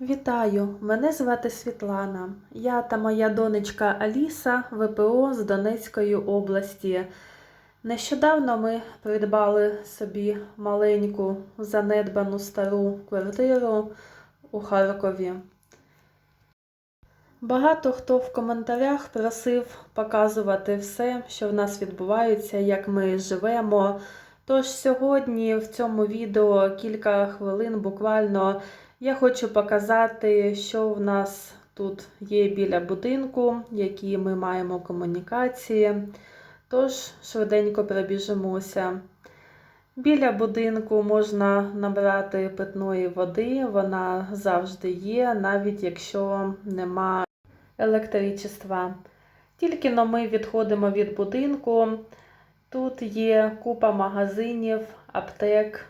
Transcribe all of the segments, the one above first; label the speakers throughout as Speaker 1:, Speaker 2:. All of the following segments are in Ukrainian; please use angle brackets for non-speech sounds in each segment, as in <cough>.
Speaker 1: Вітаю! Мене звати Світлана. Я та моя донечка Аліса ВПО з Донецької області. Нещодавно ми придбали собі маленьку занедбану стару квартиру у Харкові. Багато хто в коментарях просив показувати все, що в нас відбувається, як ми живемо. Тож сьогодні в цьому відео кілька хвилин буквально я хочу показати, що в нас тут є біля будинку, які ми маємо комунікації. Тож швиденько пробіжимося. Біля будинку можна набрати питної води, вона завжди є, навіть якщо нема електричества. Тільки но ми відходимо від будинку. Тут є купа магазинів, аптек,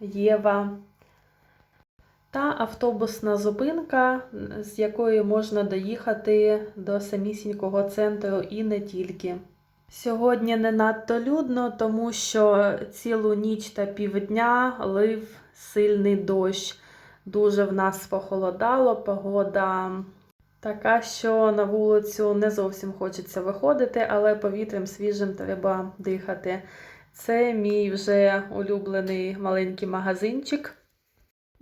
Speaker 1: Єва та автобусна зупинка, з якої можна доїхати до самісінького центру і не тільки. Сьогодні не надто людно, тому що цілу ніч та півдня лив сильний дощ. Дуже в нас похолодало, погода така, що на вулицю не зовсім хочеться виходити, але повітрям свіжим треба дихати. Це мій вже улюблений маленький магазинчик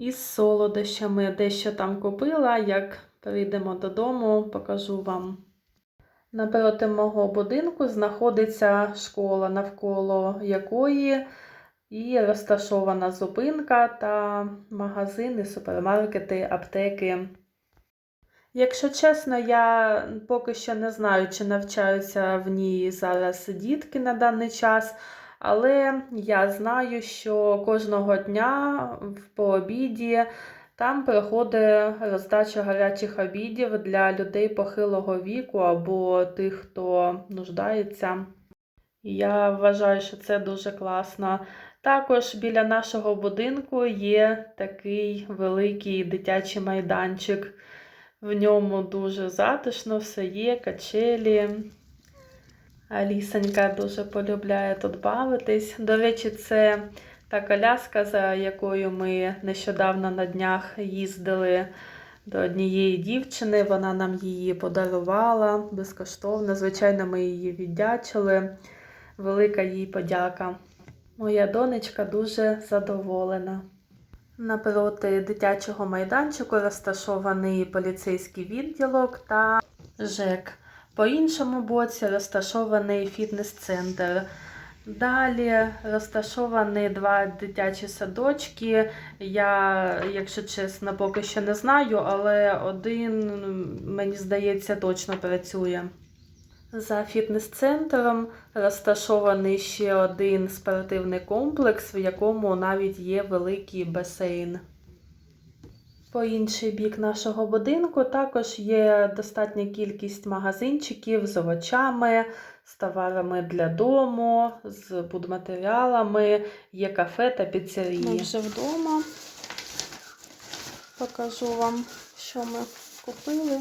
Speaker 1: із солодощами. Дещо там купила. Як прийдемо додому, покажу вам. Напроти мого будинку знаходиться школа, навколо якої і розташована зупинка та магазини, супермаркети, аптеки. Якщо чесно, я поки що не знаю, чи навчаються в ній зараз дітки на даний час, але я знаю, що кожного дня по обіді там проходить роздача гарячих обідів для людей похилого віку або тих, хто нуждається. Я вважаю, що це дуже класно. Також біля нашого будинку є такий великий дитячий майданчик. В ньому дуже затишно все є, качелі. Алісонька дуже полюбляє тут бавитись. До речі, це та коляска, за якою ми нещодавно на днях їздили до однієї дівчини. Вона нам її подарувала безкоштовно. Звичайно, ми її віддячили. Велика їй подяка. Моя донечка дуже задоволена. Напроти дитячого майданчику розташований поліцейський відділок та ЖЕК. По іншому боці розташований фітнес-центр. Далі розташовані два дитячі садочки. Я, якщо чесно, поки що не знаю, але один, мені здається, точно працює. За фітнес-центром розташований ще один спортивний комплекс, в якому навіть є великий басейн. По інший бік нашого будинку також є достатня кількість магазинчиків з овочами, з товарами для дому, з будматеріалами, є кафе та піцерії. Ми вже вдома. Покажу вам, що ми купили.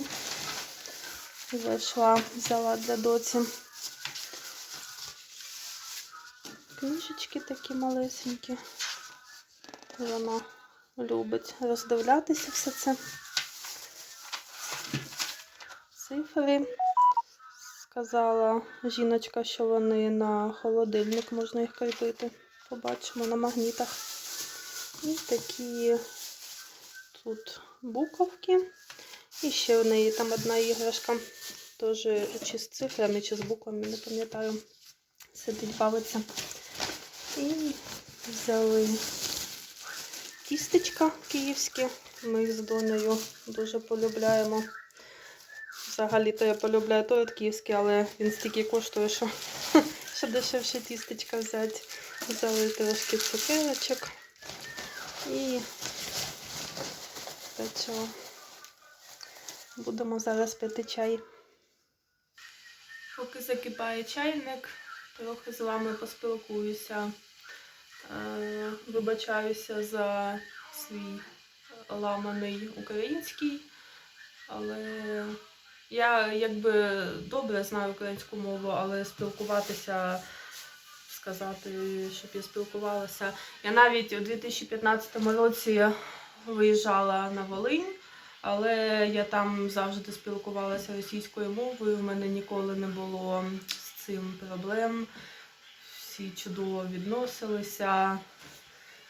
Speaker 1: Зайшла, взяла для доці. Книжечки такі малесенькі. Вона любить роздивлятися все це. Цифри. Сказала жіночка, що вони на холодильник можна їх кріпити. Побачимо на магнітах. І такі тут буковки. І ще в неї там одна іграшка. Теж чи з цифрами, чи з буквами, не пам'ятаю. Сидить, бавиться. І взяли тістечка київські. Ми з донею дуже полюбляємо. Взагалі-то я полюбляю той от київський, але він стільки коштує, що, <laughs> що дешевше тістечка взяти. Взяли трошки цукерочок і печиво. Будемо зараз пити чай. Поки закипає чайник, трохи з вами поспілкуюся. Е, Вибачаюся за свій ламаний український, але я якби добре знаю українську мову, але спілкуватися, сказати, щоб я спілкувалася. Я навіть у 2015 році
Speaker 2: виїжджала на Волинь, але я там завжди спілкувалася російською мовою. У мене ніколи не було з цим проблем. Всі чудово відносилися.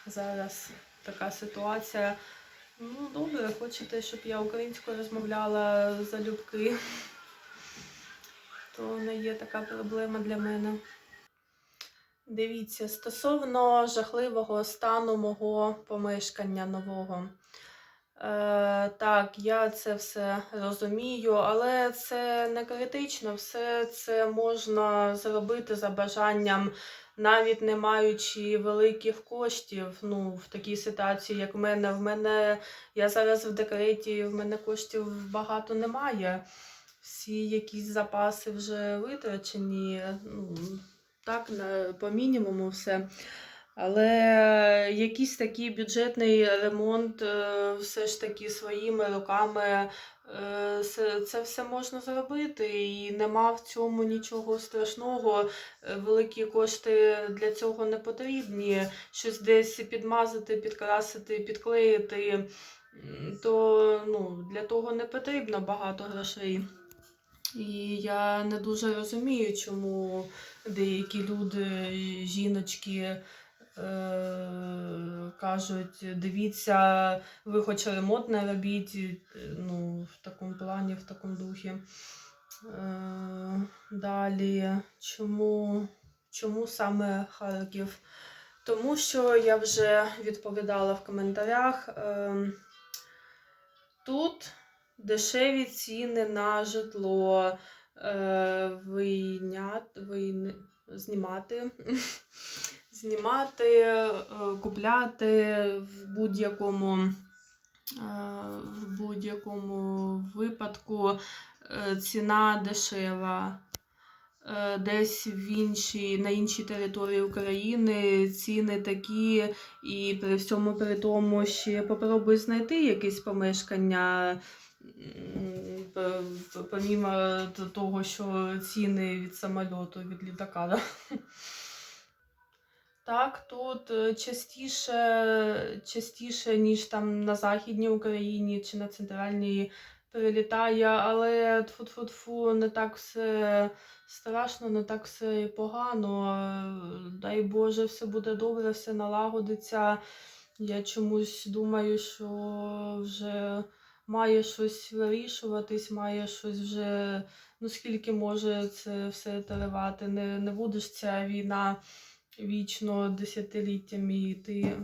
Speaker 2: Зараз така ситуація. Ну, добре, хочете, щоб я українською розмовляла залюбки, то не є така проблема для мене. Дивіться, стосовно жахливого стану мого помешкання нового. Е, так, я це все розумію, але це не критично, все це можна зробити за бажанням, навіть не маючи великих коштів. Ну, в такій ситуації, як в мене. В мене я зараз в декреті, в мене коштів багато немає. Всі якісь запаси вже витрачені. Ну, так, по мінімуму все. Але якийсь такий бюджетний ремонт, е, все ж таки своїми руками, е, це, все можна зробити. І нема в цьому нічого страшного. Е, Великі кошти для цього не потрібні. Щось десь підмазати, підкрасити, підклеїти, то ну, для того не потрібно багато грошей. І я не дуже розумію, чому деякі люди, жіночки е, кажуть, дивіться, ви хоч ремонт не робіть, е, ну, в такому плані, в такому духі. Е, далі, чому, чому саме Харків? Тому що я вже відповідала в коментарях. Е, тут дешеві ціни на житло, е, вийняти, знімати, знімати, е, купляти в будь-якому, е, в будь-якому випадку е, ціна дешева. Десь в іншій, на іншій території України ціни такі, і при всьому при тому ще попробуй знайти якесь помешкання, помімо того, що ціни від самольоту, від літака. Да? Так, тут е, частіше, частіше, ніж там на Західній Україні чи на центральній прилітає, але тфу-тфу-тфу, не так все страшно, не так все погано. Е, Дай Боже, все буде добре, все налагодиться. Я чомусь думаю, що вже має щось вирішуватись, має щось вже, ну скільки може це все тривати. Не, не буде ж ця війна вічно десятиліттями йти.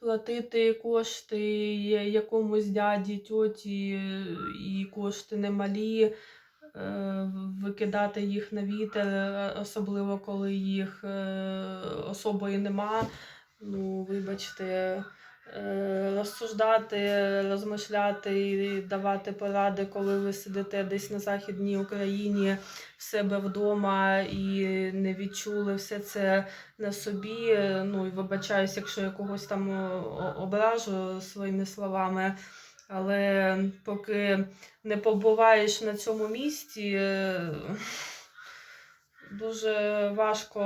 Speaker 2: Платити кошти якомусь дяді, тьоті, і кошти немалі, е, викидати їх на вітер, е, особливо коли їх е, особою нема. Ну, вибачте, розсуждати, розмишляти і давати поради, коли ви сидите десь на Західній Україні в себе вдома і не відчули все це на собі. е, Ну і вибачаюсь, якщо я когось там о- ображу своїми словами. Але поки не побуваєш на цьому місці, е, дуже важко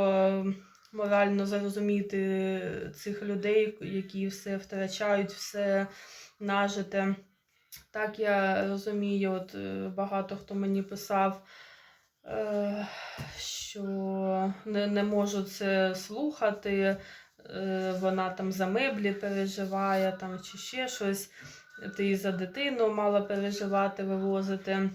Speaker 2: морально зрозуміти цих людей, які все втрачають, все нажите. Так я розумію, от е, багато хто мені писав, е, що не, не можу це слухати, е, вона там за меблі переживає там, чи ще щось. Ти за дитину мала переживати, вивозити.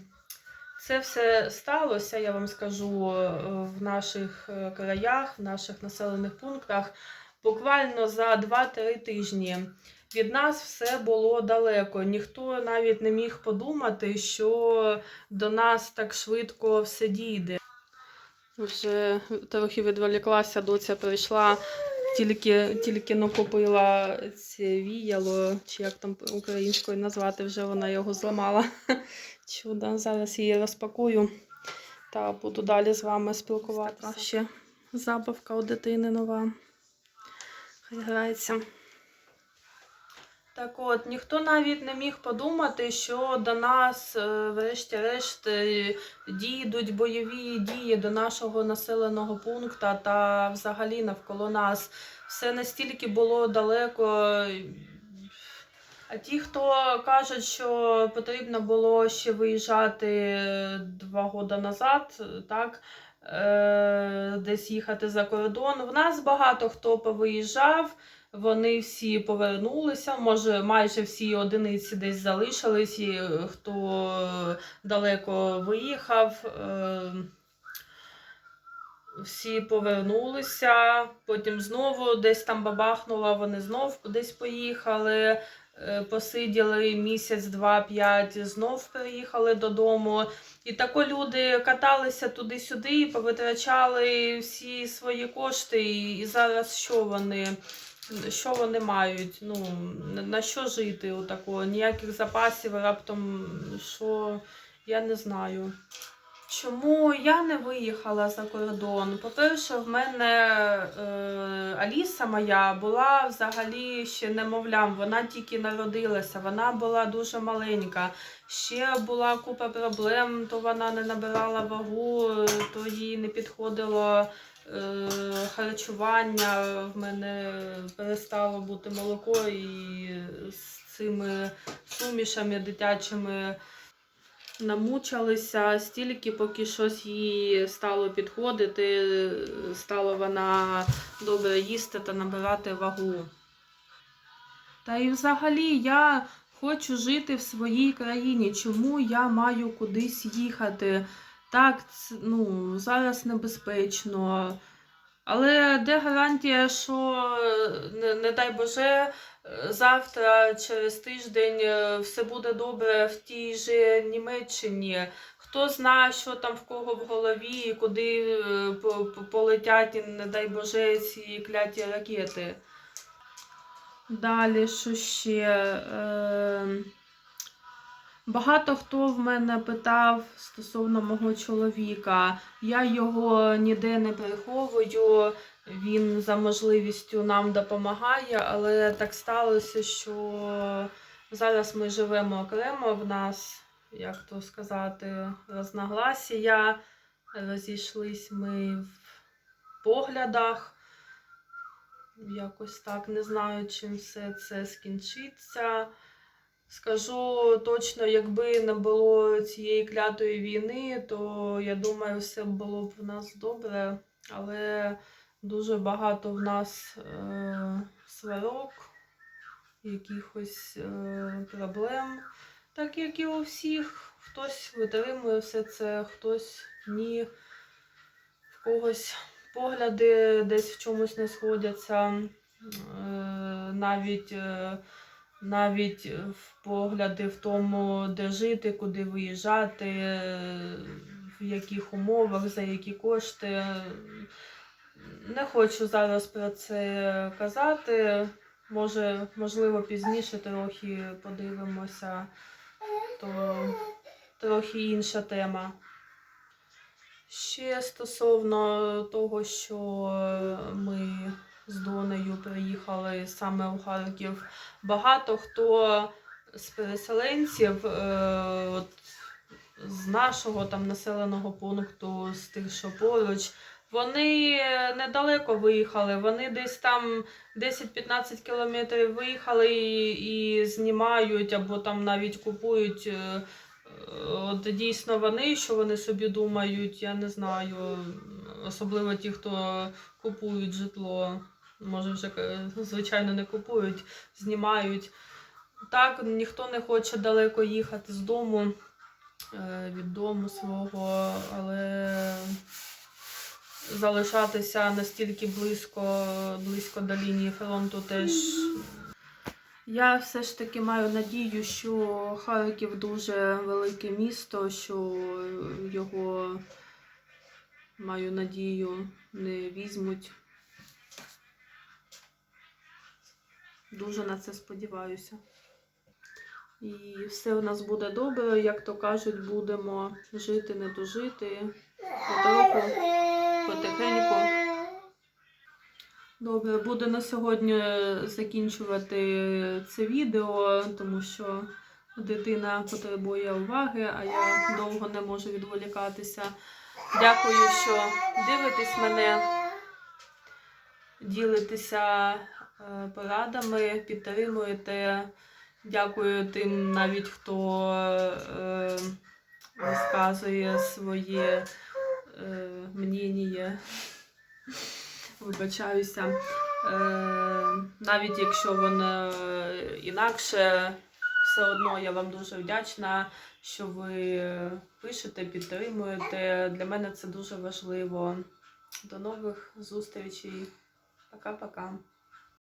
Speaker 2: Це все сталося, я вам скажу, е, в наших е, краях, в наших населених пунктах буквально за 2-3 тижні. Від нас все було далеко. Ніхто навіть не міг подумати, що до нас так швидко все дійде. Вже трохи відволіклася, доця прийшла, тільки, тільки накупила це віяло, чи як там українською назвати, вже вона його зламала. Чудо, зараз її розпакую та буду далі з вами спілкуватися. Ще забавка у дитини нова. Хай грається. Так от, ніхто навіть не міг подумати, що до нас, е, врешті-решт, е, дійдуть бойові дії до нашого населеного пункту та взагалі навколо нас. Все настільки було далеко, А ті, хто кажуть, що потрібно було ще виїжджати два роки назад, так, е, десь їхати за кордон. В нас багато хто повиїжджав, вони всі повернулися, може, майже всі одиниці десь залишились, і хто далеко виїхав. Е, всі повернулися, потім знову десь там бабахнуло, вони знов кудись поїхали, е, посиділи місяць, два, п'ять, знов приїхали додому. І тако люди каталися туди-сюди, повитрачали всі свої кошти, і, зараз що вони? Що вони мають? Ну, на що жити? Отако? Ніяких запасів, раптом що я не знаю. Чому я не виїхала за кордон? По-перше, в мене е, Аліса моя була взагалі ще немовлям, вона тільки народилася, вона була дуже маленька. Ще була купа проблем, то вона не набирала вагу, то їй не підходило е, харчування. В мене перестало бути молоко і з цими сумішами дитячими намучилися стільки, поки щось їй стало підходити, стала вона добре їсти та набирати вагу. Та і взагалі я хочу жити в своїй країні. Чому я маю кудись їхати? Так, ну, зараз небезпечно. Але де гарантія, що, е, не, не дай Боже, е, завтра, через тиждень е, все буде добре в тій же Німеччині. Хто знає, що там в кого в голові, і куди по- по- полетять, не дай Боже, ці кляті ракети. Далі, що ще? Е, Багато хто в мене питав стосовно мого чоловіка. Я його ніде не приховую, він за можливістю нам допомагає, але так сталося, що зараз ми живемо окремо. В нас, як то сказати, розногласія. Розійшлись ми в поглядах. Якось так не знаю, чим все це скінчиться. Скажу точно, якби не було цієї клятої війни, то я думаю, все було б в нас добре. Але дуже багато в нас е, сварок, якихось е, проблем, так як і у всіх. Хтось витримує все це, хтось ні, в когось погляди десь в чомусь не сходяться. Е, навіть е, навіть в погляди в тому, де жити, куди виїжджати, е, в яких умовах, за які кошти. Не хочу зараз про це казати. Може, можливо, пізніше трохи подивимося, то трохи інша тема. Ще стосовно того, що ми з Донею приїхали саме у Харків, багато хто з переселенців е, от, з нашого там населеного пункту, з тих, що поруч, вони недалеко виїхали. Вони десь там 10-15 кілометрів виїхали і, і знімають або там навіть купують. е, От дійсно вони, що вони собі думають, я не знаю. Особливо ті, хто купують житло. Може, вже е, звичайно не купують, знімають. Так, ніхто не хоче далеко їхати з дому, е, від дому свого, але залишатися настільки близько, близько до лінії фронту теж. Я все ж таки маю надію, що Харків дуже велике місто, що його, маю надію, не візьмуть. Дуже на це сподіваюся. І все у нас буде добре, як то кажуть, будемо жити, не дожити. Потроху, потихеньку. Добре, буду на сьогодні закінчувати це відео, тому що дитина потребує уваги, а я довго не можу відволікатися. Дякую, що дивитесь мене, ділитеся порадами, підтримуєте. Дякую тим, навіть хто е, розказує своє е, мнення. Вибачаюся. Е, навіть якщо воно інакше, все одно я вам дуже вдячна, що ви пишете, підтримуєте. Для мене це дуже важливо. До нових зустрічей. Пока-пока.